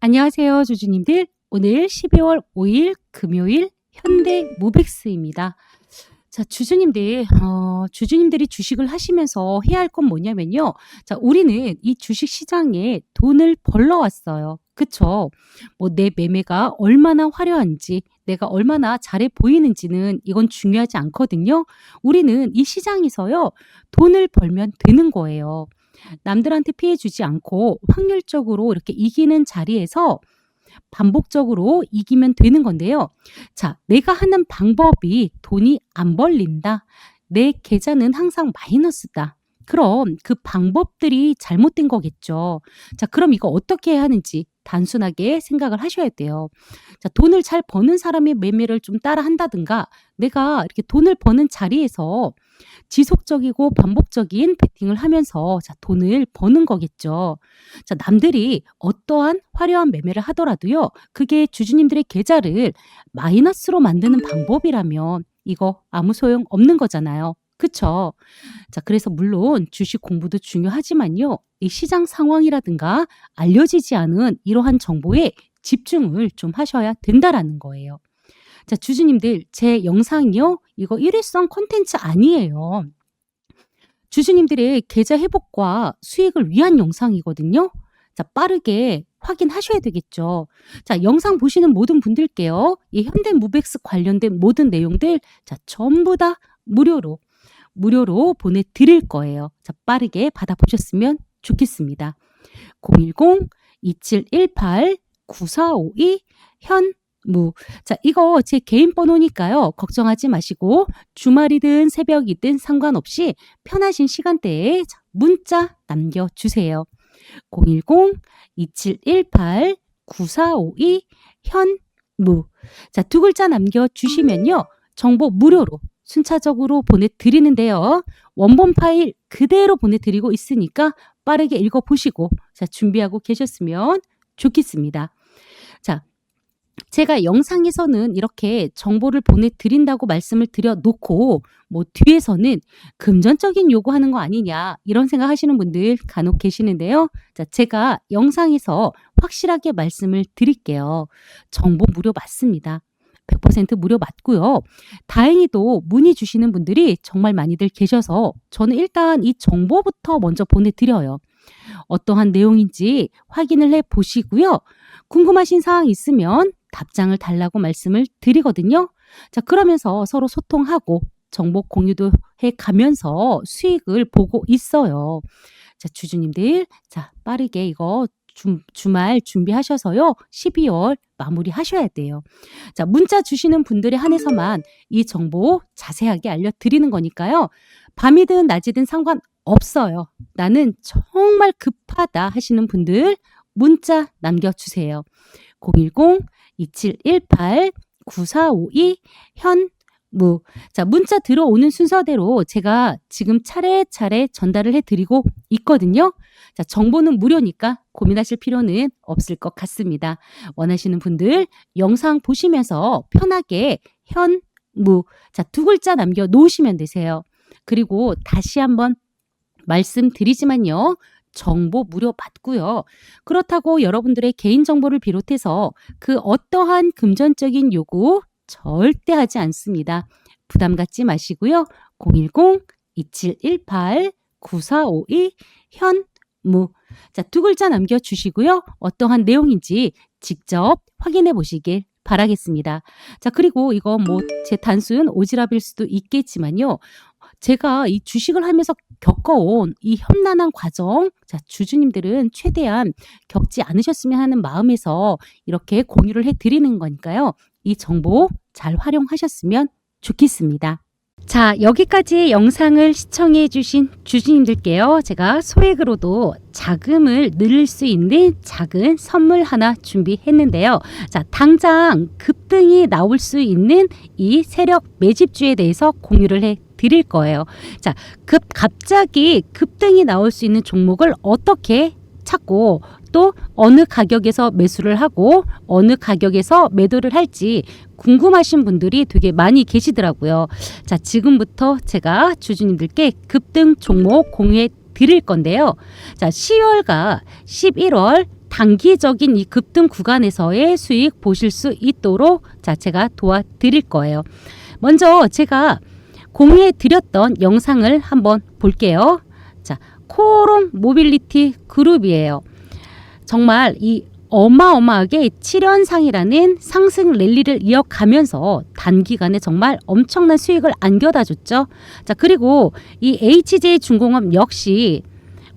안녕하세요, 주주님들. 오늘 12월 5일 금요일 현대 모백스입니다. 자, 주주님들, 어, 주주님들이 주식을 하시면서 해야 할 건 뭐냐면요. 자, 우리는 이 주식 시장에 돈을 벌러 왔어요. 그쵸? 뭐, 내 매매가 얼마나 화려한지, 내가 얼마나 잘해 보이는지는 이건 중요하지 않거든요. 우리는 이 시장에서요, 돈을 벌면 되는 거예요. 남들한테 피해 주지 않고 확률적으로 이렇게 이기는 자리에서 반복적으로 이기면 되는 건데요. 자, 내가 하는 방법이 돈이 안 벌린다. 내 계좌는 항상 마이너스다. 그럼 그 방법들이 잘못된 거겠죠. 자, 그럼 이거 어떻게 해야 하는지 단순하게 생각을 하셔야 돼요. 자, 돈을 잘 버는 사람의 매매를 좀 따라 한다든가 내가 이렇게 돈을 버는 자리에서 지속적이고 반복적인 베팅을 하면서 자, 돈을 버는 거겠죠. 자, 남들이 어떠한 화려한 매매를 하더라도요. 그게 주주님들의 계좌를 마이너스로 만드는 방법이라면 이거 아무 소용 없는 거잖아요. 그쵸? 자, 그래서 물론 주식 공부도 중요하지만요. 이 시장 상황이라든가 알려지지 않은 이러한 정보에 집중을 좀 하셔야 된다라는 거예요. 자, 주주님들, 제 영상이요. 이거 일회성 콘텐츠 아니에요. 주주님들의 계좌 회복과 수익을 위한 영상이거든요. 자, 빠르게 확인하셔야 되겠죠. 자, 영상 보시는 모든 분들께요. 이 현대무백스 관련된 모든 내용들 자, 전부 다 무료로 무료로 보내드릴 거예요. 자, 빠르게 받아보셨으면 좋겠습니다. 010-2718-9452 현 무. 자, 이거 제 개인 번호니까요. 걱정하지 마시고 주말이든 새벽이든 상관없이 편하신 시간대에 문자 남겨주세요. 010-2718-9452 현무. 자, 두 글자 남겨주시면요. 정보 무료로 순차적으로 보내드리는데요. 원본 파일 그대로 보내드리고 있으니까 빠르게 읽어보시고 자, 준비하고 계셨으면 좋겠습니다. 자, 제가 영상에서는 이렇게 정보를 보내드린다고 말씀을 드려놓고 뭐 뒤에서는 금전적인 요구하는 거 아니냐 이런 생각 하시는 분들 간혹 계시는데요. 자, 제가 영상에서 확실하게 말씀을 드릴게요. 정보 무료 맞습니다. 100% 무료 맞고요. 다행히도 문의 주시는 분들이 정말 많이들 계셔서 저는 일단 이 정보부터 먼저 보내드려요. 어떠한 내용인지 확인을 해 보시고요. 궁금하신 사항 있으면 답장을 달라고 말씀을 드리거든요. 자, 그러면서 서로 소통하고 정보 공유도 해 가면서 수익을 보고 있어요. 자, 주주님들, 자, 빠르게 이거 주, 주말 준비하셔서요. 12월 마무리 하셔야 돼요. 자, 문자 주시는 분들에 한해서만 이 정보 자세하게 알려드리는 거니까요. 밤이든 낮이든 상관 없어요. 나는 정말 급하다 하시는 분들 문자 남겨주세요. 010-2718-9452 현 무. 자, 문자 들어오는 순서대로 제가 지금 차례차례 전달을 해드리고 있거든요. 자, 정보는 무료니까 고민하실 필요는 없을 것 같습니다. 원하시는 분들 영상 보시면서 편하게 현, 무. 자, 두 글자 남겨 놓으시면 되세요. 그리고 다시 한번 말씀드리지만요. 정보 무료 받고요. 그렇다고 여러분들의 개인정보를 비롯해서 그 어떠한 금전적인 요구 절대 하지 않습니다. 부담 갖지 마시고요. 010-2718-9452 현무. 자, 두 글자 남겨주시고요. 어떠한 내용인지 직접 확인해 보시길 바라겠습니다. 자, 그리고 이거 뭐 제 단순 오지랖일 수도 있겠지만요. 제가 이 주식을 하면서 겪어온 이 험난한 과정, 자, 주주님들은 최대한 겪지 않으셨으면 하는 마음에서 이렇게 공유를 해 드리는 거니까요. 이 정보 잘 활용하셨으면 좋겠습니다. 자, 여기까지 영상을 시청해 주신 주주님들께요. 제가 소액으로도 자금을 늘릴 수 있는 작은 선물 하나 준비했는데요. 자, 당장 급등이 나올 수 있는 이 세력 매집주에 대해서 공유를 해 드릴 거예요. 자, 급 갑자기 급등이 나올 수 있는 종목을 어떻게 찾고 또 어느 가격에서 매수를 하고 어느 가격에서 매도를 할지 궁금하신 분들이 되게 많이 계시더라고요. 자, 지금부터 제가 주주님들께 급등 종목 공유해 드릴 건데요. 자, 10월과 11월 단기적인 이 급등 구간에서의 수익 보실 수 있도록 자, 제가 도와드릴 거예요. 먼저 제가 공유해 드렸던 영상을 한번 볼게요. 자, 코롱 모빌리티 그룹이에요. 정말 이 어마어마하게 7연상이라는 상승 랠리를 이어가면서 단기간에 정말 엄청난 수익을 안겨다 줬죠. 자, 그리고 이 HJ 중공업 역시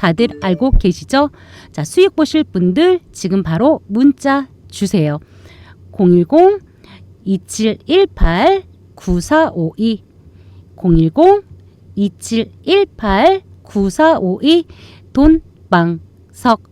다들 알고 계시죠? 자, 수익 보실 분들 지금 바로 문자 주세요. 010 2718 9452 010 2718 9452 돈방석 자,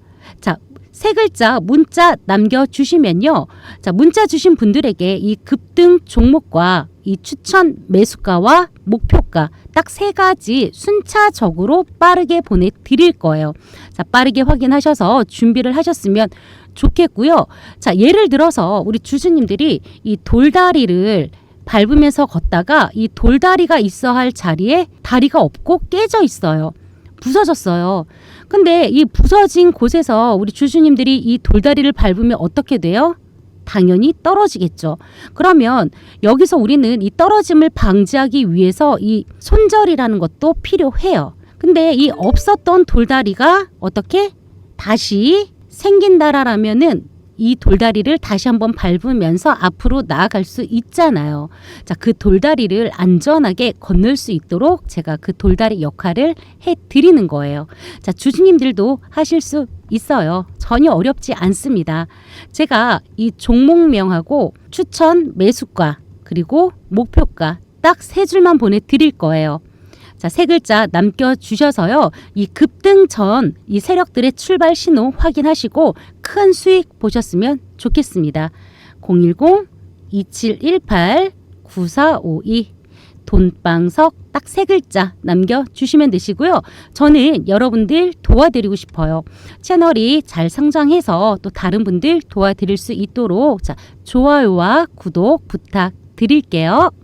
세 글자 문자 남겨주시면요. 자, 문자 주신 분들에게 이 급등 종목과 이 추천 매수가와 목표가 딱 세 가지 순차적으로 빠르게 보내드릴 거예요. 자, 빠르게 확인하셔서 준비를 하셨으면 좋겠고요. 자, 예를 들어서 우리 주주님들이 이 돌다리를 밟으면서 걷다가 이 돌다리가 있어 할 자리에 다리가 없고 깨져 있어요. 부서졌어요. 근데 이 부서진 곳에서 우리 주주님들이 이 돌다리를 밟으면 어떻게 돼요? 당연히 떨어지겠죠. 그러면 여기서 우리는 이 떨어짐을 방지하기 위해서 이 손절이라는 것도 필요해요. 근데 이 없었던 돌다리가 어떻게 다시 생긴다라면은 이 돌다리를 다시 한번 밟으면서 앞으로 나아갈 수 있잖아요. 자, 그 돌다리를 안전하게 건널 수 있도록 제가 그 돌다리 역할을 해 드리는 거예요. 자, 주주님들도 하실 수 있어요. 전혀 어렵지 않습니다. 제가 이 종목명하고 추천 매수가 그리고 목표가 딱 세 줄만 보내 드릴 거예요. 자, 세 글자 남겨주셔서요. 이 급등 전 이 세력들의 출발 신호 확인하시고 큰 수익 보셨으면 좋겠습니다. 010-2718-9452 돈방석 딱 세 글자 남겨주시면 되시고요. 저는 여러분들 도와드리고 싶어요. 채널이 잘 성장해서 또 다른 분들 도와드릴 수 있도록 자, 좋아요와 구독 부탁드릴게요.